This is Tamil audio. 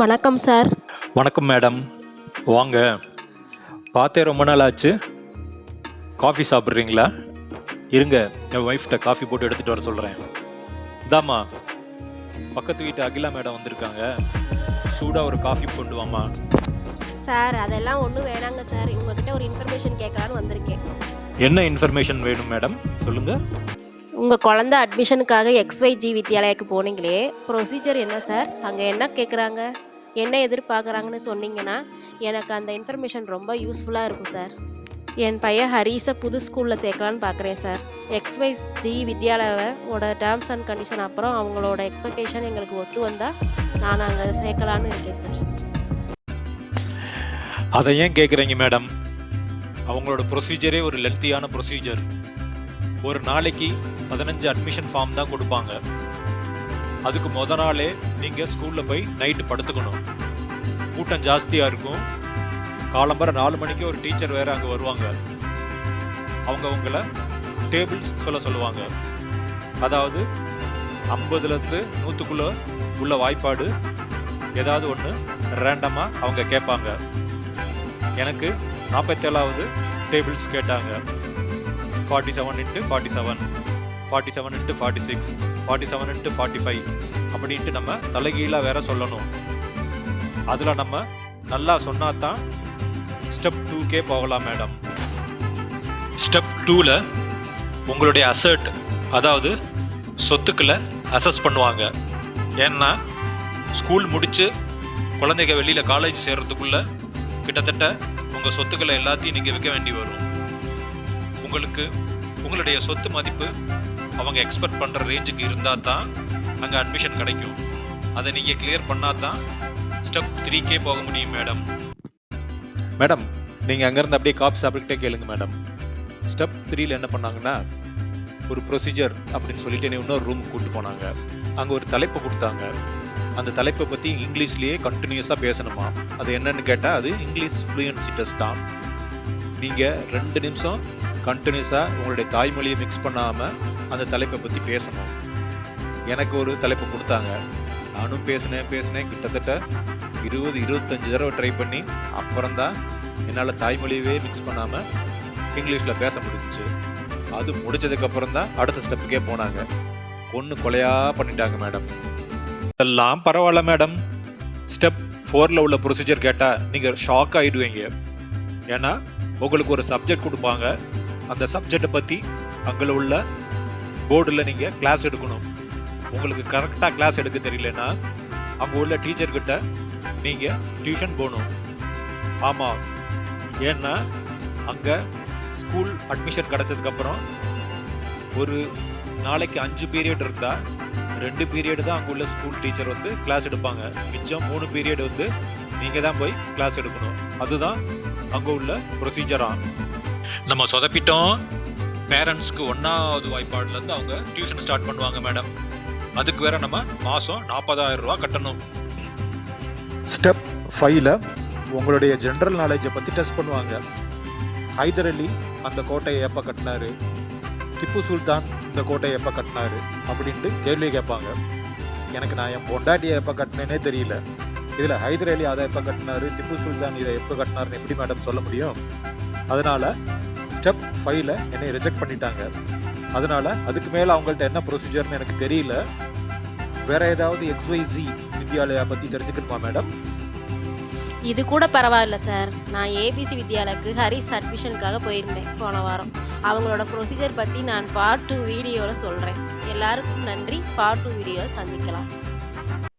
வணக்கம் சார் வணக்கம் மேடம் வாங்க. பார்த்தே ரொம்ப நாள் ஆச்சு காஃபி சாப்பிட்றீங்களா? இருங்க என் ஒய்ஃப்ட்ட காஃபி போட்டு எடுத்துகிட்டு வர சொல்கிறேன் இதாம்மா பக்கத்து வீட்டு அகிலா மேடம் வந்திருக்காங்க. சூடாக ஒரு காஃபி கொண்டு வாம்மா. சார் அதெல்லாம் ஒன்றும் வேணாங்க சார் உங்ககிட்ட ஒரு இன்ஃபர்மேஷன் கேட்கலான்னு வந்திருக்கேன். என்ன இன்ஃபர்மேஷன் வேணும் மேடம் சொல்லுங்கள் உங்கள் குழந்த அட்மிஷனுக்காக எக்ஸ்ஒய்ஜி வித்யாலயாக்கு போனீங்களே ப்ரொசீஜர் என்ன சார் அங்கே என்ன கேட்குறாங்க என்ன எதிர்பார்க்குறாங்கன்னு சொன்னீங்கன்னா எனக்கு அந்த இன்ஃபர்மேஷன் ரொம்ப யூஸ்ஃபுல்லாக இருக்கும் சார் என் பையன் ஹரீஸை புது ஸ்கூலில் சேர்க்கலான்னு பார்க்குறேன் சார் எக்ஸ்ஒய்ஜி வித்யாலயோட டேர்ம்ஸ் அண்ட் கண்டிஷன் அப்புறம் அவங்களோட எக்ஸ்பெக்டேஷன் எங்களுக்கு ஒத்து வந்தால் நான் அங்கே சேர்க்கலான்னு இருக்கேன் சார் அதை ஏன் கேட்குறீங்க மேடம் அவங்களோட ப்ரொசீஜரே ஒரு லென்த்தியான ப்ரொசீஜர் ஒரு நாளைக்கு பதினஞ்சு அட்மிஷன் ஃபார்ம் தான் கொடுப்பாங்க. அதுக்கு முத நாளே நீங்கள் ஸ்கூலில் போய் நைட்டு படுத்துக்கணும். கூட்டம் ஜாஸ்தியாக இருக்கும். காலம்பரம் நாலு மணிக்கு ஒரு டீச்சர் வேறு அங்கே வருவாங்க. அவங்க உங்களை டேபிள்ஸ் சொல்ல சொல்லுவாங்க. அதாவது ஐம்பதுலேருந்து நூற்றுக்குள்ளே உள்ள வாய்ப்பாடு ஏதாவது ஒன்று ரேண்டமாக அவங்க கேட்பாங்க. எனக்கு நாற்பத்தேழாவது டேபிள்ஸ் கேட்டாங்க. Forty seven into forty seven forty seven into forty six forty seven into forty five அப்படின்ட்டு நம்ம தலைகீழாக வேற சொல்லணும். அதில் நம்ம நல்லா சொன்னா தான் ஸ்டெப் டூக்கே போகலாம் மேடம் ஸ்டெப் டூவில் உங்களுடைய அசர்ட் அதாவது சொத்துக்களை அசஸ் பண்ணுவாங்க. ஏன்னா ஸ்கூல் முடித்து குழந்தைங்க வெளியில் காலேஜ் சேர்கிறதுக்குள்ளே கிட்டத்தட்ட உங்கள் சொத்துக்களை எல்லாத்தையும் நீங்கள் விற்க வேண்டி வரும். உங்களுக்கு உங்களுடைய சொத்து மதிப்பு அவங்க எக்ஸ்பெக்ட் பண்ணுற ரேஞ்சுக்கு இருந்தால் தான் அங்கே அட்மிஷன் கிடைக்கும். அதை நீங்கள் கிளியர் பண்ணால் தான் ஸ்டெப் த்ரீக்கே போக முடியும் மேடம் மேடம் நீங்கள் அங்கேருந்து அப்படியே காப் சாப்பிட்டுக்கிட்டே கேளுங்க மேடம் ஸ்டெப் த்ரீல என்ன பண்ணாங்கன்னா ஒரு ப்ரொசீஜர் அப்படின்னு சொல்லிட்டு என்னை இன்னொரு ரூமுக்கு கூப்பிட்டு போனாங்க. அங்கே ஒரு தலைப்பு கொடுத்தாங்க. அந்த தலைப்பை பற்றி இங்கிலீஷ்லேயே கண்டினியூஸாக பேசணுமா? அது என்னன்னு கேட்டால் அது இங்கிலீஷ் ஃப்ளூயன்சி டெஸ்ட் தான். நீங்கள் ரெண்டு நிமிஷம் கண்டினியூஸாக உங்களுடைய தாய்மொழியை மிக்ஸ் பண்ணாமல் அந்த தலைப்பை பற்றி பேசணும். எனக்கு ஒரு தலைப்பு கொடுத்தாங்க. நானும் பேசினேன் பேசினேன். கிட்டத்தட்ட இருபது இருபத்தஞ்சு தடவை ட்ரை பண்ணி அப்புறம் தான் என்னால் தாய்மொழியவே மிக்ஸ் பண்ணாமல் இங்கிலீஷில் பேச முடிஞ்சிச்சு. அது முடிச்சதுக்கப்புறம் தான் அடுத்த ஸ்டெப்புக்கே போனாங்க. ஒன்று கொலையாக பண்ணிட்டாங்க மேடம் எல்லாம் பரவாயில்ல மேடம் ஸ்டெப் ஃபோரில் உள்ள ப்ரொசீஜர் கேட்டால் நீங்கள் ஷாக் ஆகிடுவீங்க ஏன்னா உங்களுக்கு ஒரு சப்ஜெக்ட் கொடுப்பாங்க. அந்த சப்ஜெக்டை பற்றி அங்கே உள்ள போர்டில் நீங்கள் கிளாஸ் எடுக்கணும். உங்களுக்கு கரெக்டாக கிளாஸ் எடுக்க தெரியலன்னா அங்கே உள்ள டீச்சர்கிட்ட நீங்கள் டியூஷன் போகணும். ஆமாம் ஏன்னா அங்கே ஸ்கூல் அட்மிஷன் கிடச்சதுக்கப்புறம் ஒரு நாளைக்கு அஞ்சு பீரியட் இருந்தால் ரெண்டு பீரியட் தான் அங்கே உள்ள ஸ்கூல் டீச்சர் வந்து கிளாஸ் எடுப்பாங்க. மிச்சம் மூணு பீரியட் வந்து நீங்கள் தான் போய் கிளாஸ் எடுக்கணும். அதுதான் அங்கே உள்ள ப்ரொசீஜரா நம்ம சொதப்பிட்டோம். பேரண்ட்ஸ்க்கு ஒன்றாவது வாய்ப்பாடுலேருந்து அவங்க டியூஷன் ஸ்டார்ட் பண்ணுவாங்க மேடம் அதுக்கு வேற நம்ம மாதம் நாற்பதாயிரம் ரூபா கட்டணும். ஸ்டெப் ஃபைவ்ல உங்களுடைய ஜென்ரல் நாலேஜை பற்றி டெஸ்ட் பண்ணுவாங்க. ஹைதர் அலி அந்த கோட்டையை எப்போ கட்டினாரு? திப்பு சுல்தான் இந்த கோட்டையை எப்போ கட்டினாரு? அப்படின்ட்டு கேள்வி கேட்பாங்க. எனக்கு நான் என் பொண்டாட்டியை எப்போ கட்டினேனே தெரியல. இதில் ஹைதர் அலி அதை எப்போ கட்டினாரு? திப்பு சுல்தான் இதை எப்போ கட்டினாருன்னு எப்படி மேடம் சொல்ல முடியும்? அதனால ஸ்டெப் ஃபைவ்ல என்னை ரிஜெக்ட் பண்ணிட்டாங்க. அதனால அதுக்கு மேலே அவங்கள்ட்ட என்ன ப்ரொசீஜர்னு எனக்கு தெரியல. வேற ஏதாவது எக்ஸ்ஒய்சி வித்யாலயா பற்றி தெரிஞ்சுக்கணுமா மேடம் இது கூட பரவாயில்ல சார் நான் ஏபிசி வித்யாலயக்கு ஹரிஸ் அட்மிஷனுக்காக போயிருந்தேன் போன வாரம். அவங்களோட ப்ரொசீஜர் பற்றி நான் பார்ட் டூ வீடியோவில் சொல்கிறேன் எல்லாருக்கும் நன்றி. பார்ட் டூ வீடியோவில் சந்திக்கலாம்.